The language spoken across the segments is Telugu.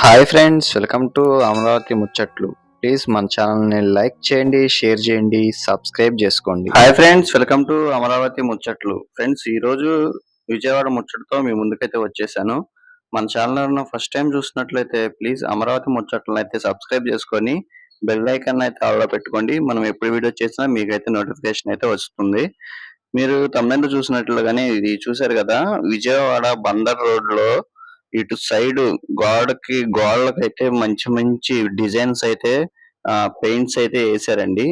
Hi friends welcome to Amaravati ముచ్చట్లు. ప్లీజ్ మన ఛానల్ని లైక్ చేయండి షేర్ చేయండి సబ్స్క్రైబ్ చేసుకోండి. Hi friends welcome to Amaravati ముచ్చట్లు. ఫ్రెండ్స్ ఈ రోజు విజయవాడ ముచ్చటతో మీ ముందుకైతే వచ్చేసాను. మన ఛానల్ ఫస్ట్ టైం చూసినట్లయితే ప్లీజ్ అమరావతి ముచ్చట్లను అయితే సబ్స్క్రైబ్ చేసుకొని బెల్ ఐకాన్ అయితే ఆల్లో పెట్టుకోండి. మనం ఎప్పుడు వీడియో చేసినా మీకైతే నోటిఫికేషన్ అయితే వస్తుంది. మీరు తమిళనాడు చూసినట్లుగానే ఇది చూశారు కదా విజయవాడ బందర్ రోడ్లో ఇటు సైడ్ గోడకి గోడలకు అయితే మంచి మంచి డిజైన్స్ అయితే పెయింట్స్ అయితే వేసారండి.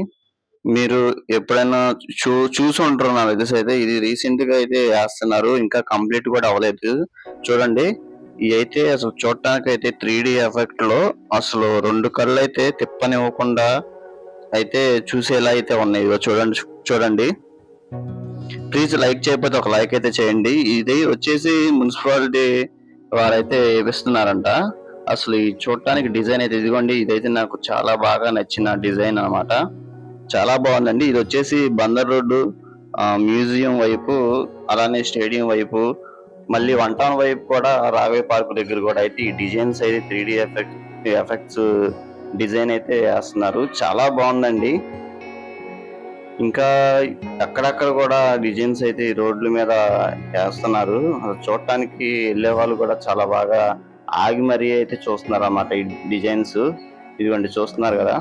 మీరు ఎప్పుడైనా చూ చూసి ఉంటారు నా దగ్గర అయితే. ఇది రీసెంట్గా అయితే వేస్తున్నారు. ఇంకా కంప్లీట్ కూడా అవ్వలేదు. చూడండి ఇవి అయితే అసలు చూడటానికి అయితే త్రీ డి ఎఫెక్ట్లో అసలు రెండు కళ్ళు అయితే తిప్పనివ్వకుండా అయితే చూసేలా అయితే ఉన్నాయి. ఇదిగో చూడండి చూడండి. ప్లీజ్ లైక్ చేయకపోతే ఒక లైక్ అయితే చేయండి. ఇది వచ్చేసి మున్సిపాలిటీ వారైతే వేపిస్తున్నారంట అసలు ఈ చూడటానికి డిజైన్ అయితే ఇదిగోండి ఇదైతే నాకు చాలా బాగా నచ్చిన డిజైన్ అనమాట చాలా బాగుందండి. ఇది వచ్చేసి బందర్ రోడ్డు మ్యూజియం వైపు అలానే స్టేడియం వైపు మళ్ళీ వన్ టౌన్ వైపు కూడా రావే పార్క్ దగ్గర కూడా అయితే ఈ డిజైన్స్ అయితే three D effect effects design అయితే వేస్తున్నారు. చాలా బాగుందండి. ఇంకా అక్కడక్కడ కూడా డిజైన్స్ అయితే ఈ రోడ్ల మీద వేస్తున్నారు. చూడటానికి వెళ్ళే వాళ్ళు కూడా చాలా బాగా ఆగి మరీ అయితే చూస్తున్నారు అన్నమాట ఈ డిజైన్స్. ఇదిగోండి చూస్తున్నారు కదా?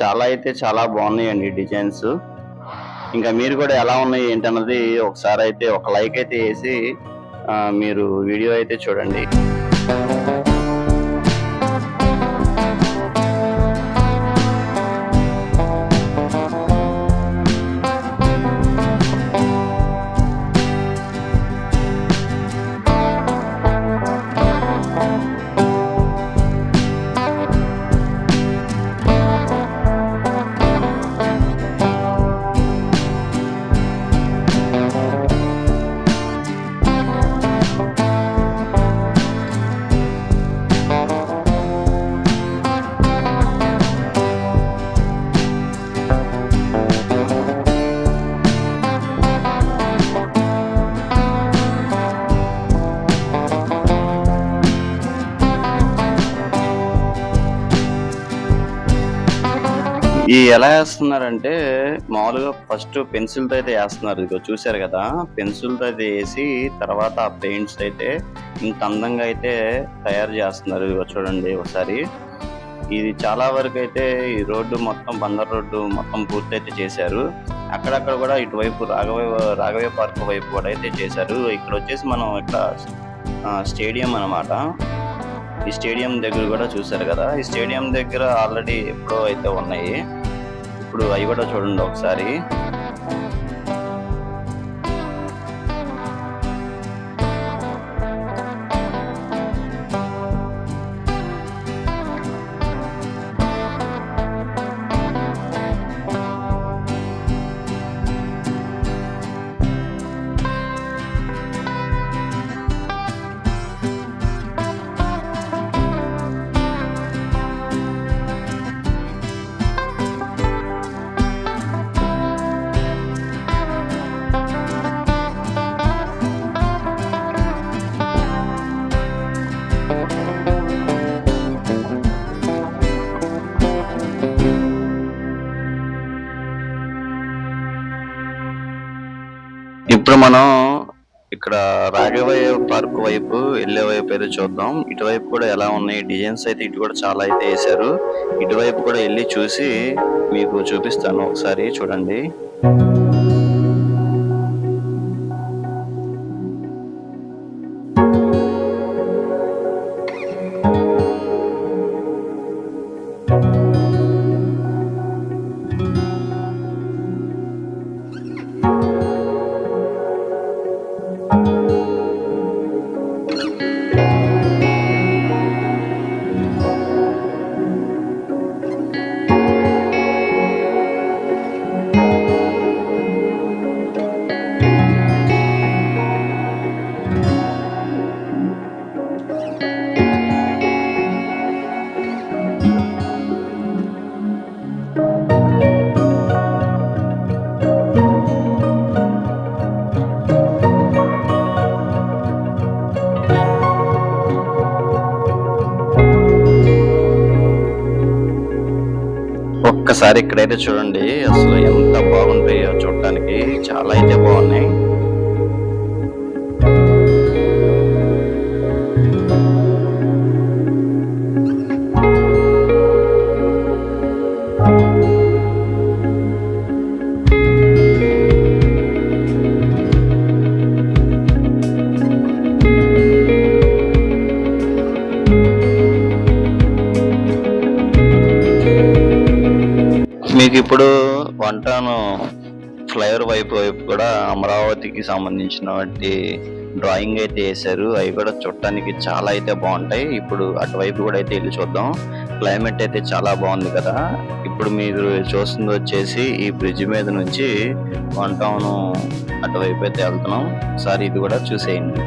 చాలా అయితే చాలా బాగున్నాయండి ఈ డిజైన్స్. ఇంకా మీరు కూడా ఎలా ఉన్నాయి ఏంటన్నది ఒకసారి అయితే ఒక లైక్ అయితే వేసి మీరు వీడియో అయితే చూడండి. ఈ ఎలా వేస్తున్నారంటే మామూలుగా ఫస్ట్ పెన్సిల్తో అయితే వేస్తున్నారు. ఇదిగో చూశారు కదా? పెన్సిల్తో అయితే వేసి తర్వాత ఆ పెయింట్స్ అయితే ఇంత అందంగా అయితే తయారు చేస్తున్నారు. ఇదిగో చూడండి ఒకసారి. ఇది చాలా వరకు అయితే ఈ రోడ్డు మొత్తం బందర్ రోడ్డు మొత్తం పూర్తి అయితే చేశారు. అక్కడక్కడ కూడా ఇటువైపు రాఘవే రాఘవే పార్క్ వైపు కూడా అయితే చేశారు. ఇక్కడ వచ్చేసి మనం ఇక్కడ స్టేడియం అన్నమాట. ఈ స్టేడియం దగ్గర కూడా చూశారు కదా? ఈ స్టేడియం దగ్గర ఆల్రెడీ ఎప్పుడో అయితే ఉన్నాయి. ఇప్పుడు అవి కూడా చూడండి ఒకసారి. ఇప్పుడు మనం ఇక్కడ రాఘవయ్య పార్క్ వైపు వెళ్ళే వైపు అయితే చూద్దాం. ఇటువైపు కూడా ఎలా ఉన్నాయి డిజైన్స్ అయితే ఇటు కూడా చాలా అయితే వేశారు. ఇటువైపు కూడా వెళ్ళి చూసి మీకు చూపిస్తాను ఒకసారి చూడండి. ఒక్కసారి ఇక్కడైతే చూడండి. అసలు ఎంత బాగుంటాయో చూడటానికి. చాలా అయితే బాగున్నాయి. మీకు ఇప్పుడు వంటను ఫ్లైఓవర్ వైపు వైపు కూడా అమరావతికి సంబంధించినటువంటి డ్రాయింగ్ అయితే వేశారు. అవి కూడా చూడటానికి చాలా అయితే బాగుంటాయి. ఇప్పుడు అటువైపు కూడా అయితే వెళ్ళి చూద్దాం. క్లైమేట్ అయితే చాలా బాగుంది కదా. ఇప్పుడు మీరు చూస్తుంది వచ్చేసి ఈ బ్రిడ్జ్ మీద నుంచి వన్ టౌన్ అటువైపు అయితే వెళ్తున్నాం. సార్ ఇది కూడా చూసేయండి.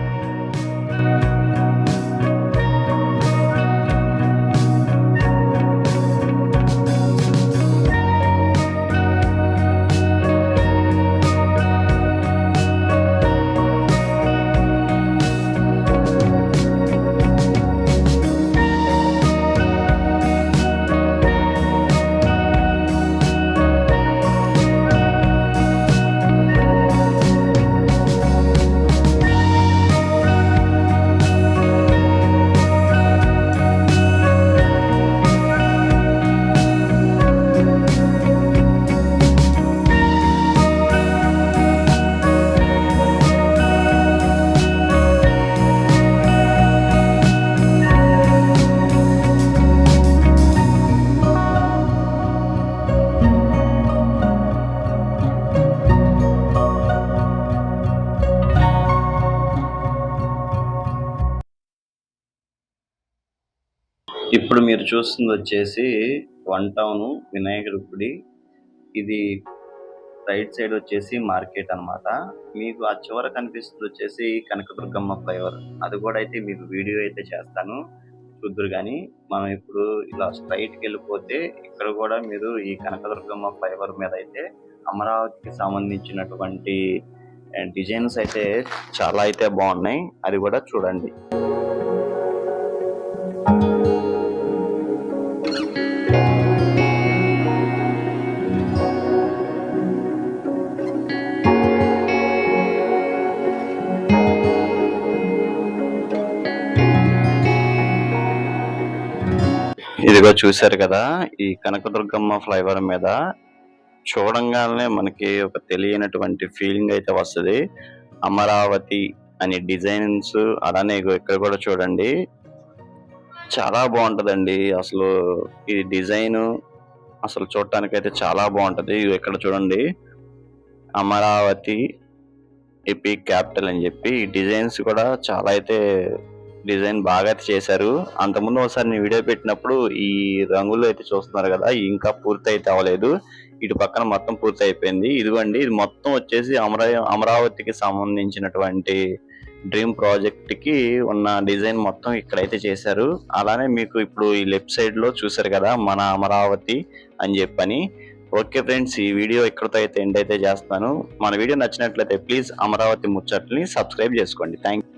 ఇప్పుడు మీరు చూస్తుంది వచ్చేసి వన్ టౌన్ వినాయకుడి గుడి ఇది రైట్ సైడ్ వచ్చేసి మార్కెట్ అన్నమాట. మీకు ఆ చివర కనిపిస్తుంది వచ్చేసి కనకదుర్గమ్మ ఫ్లైఓవర్. అది కూడా అయితే మీకు వీడియో అయితే చేస్తాను. చూద్దరు కానీ మనం ఇప్పుడు ఇలా స్ట్రైట్కి వెళ్ళిపోతే ఇక్కడ కూడా మీరు ఈ కనకదుర్గమ్మ ఫ్లైఓవర్ మీద అయితే అమరావతికి సంబంధించినటువంటి డిజైన్స్ అయితే చాలా అయితే బాగున్నాయి. అది కూడా చూడండి. ఇదిగో చూశారు కదా ఈ కనకదుర్గమ్మ ఫ్లైఓవర్ మీద చూడంగానే మనకి ఒక తెలియనటువంటి ఫీలింగ్ అయితే వస్తుంది. అమరావతి అనే డిజైన్స్ అలానే ఇగో ఇక్కడ కూడా చూడండి. చాలా బాగుంటుందండి అసలు ఈ డిజైన్. అసలు చూడటానికి అయితే చాలా బాగుంటది. ఇగో ఇక్కడ చూడండి. అమరావతి ఏపీ క్యాపిటల్ అని చెప్పి ఈ డిజైన్స్ కూడా చాలా అయితే డిజైన్ బాగా అయితే చేశారు. అంతకుముందు ఒకసారి నేను వీడియో పెట్టినప్పుడు ఈ రంగులు అయితే చూస్తున్నారు కదా ఇంకా పూర్తి అయితే అవ్వలేదు. ఇటు పక్కన మొత్తం పూర్తి అయిపోయింది ఇదిగోండి ఇది మొత్తం వచ్చేసి అమరా అమరావతికి సంబంధించినటువంటి డ్రీమ్ ప్రాజెక్ట్కి ఉన్న డిజైన్ మొత్తం ఇక్కడైతే చేశారు. అలానే మీకు ఇప్పుడు ఈ లెఫ్ట్ సైడ్లో చూసారు చూశారు కదా మన అమరావతి అని చెప్పని. ఓకే ఫ్రెండ్స్ ఈ వీడియో ఇక్కడతో అయితే ఎండ్ అయితే చేస్తాను మన వీడియో నచ్చినట్లయితే ప్లీజ్ అమరావతి ముచ్చట్ని సబ్స్క్రైబ్ చేసుకోండి. థ్యాంక్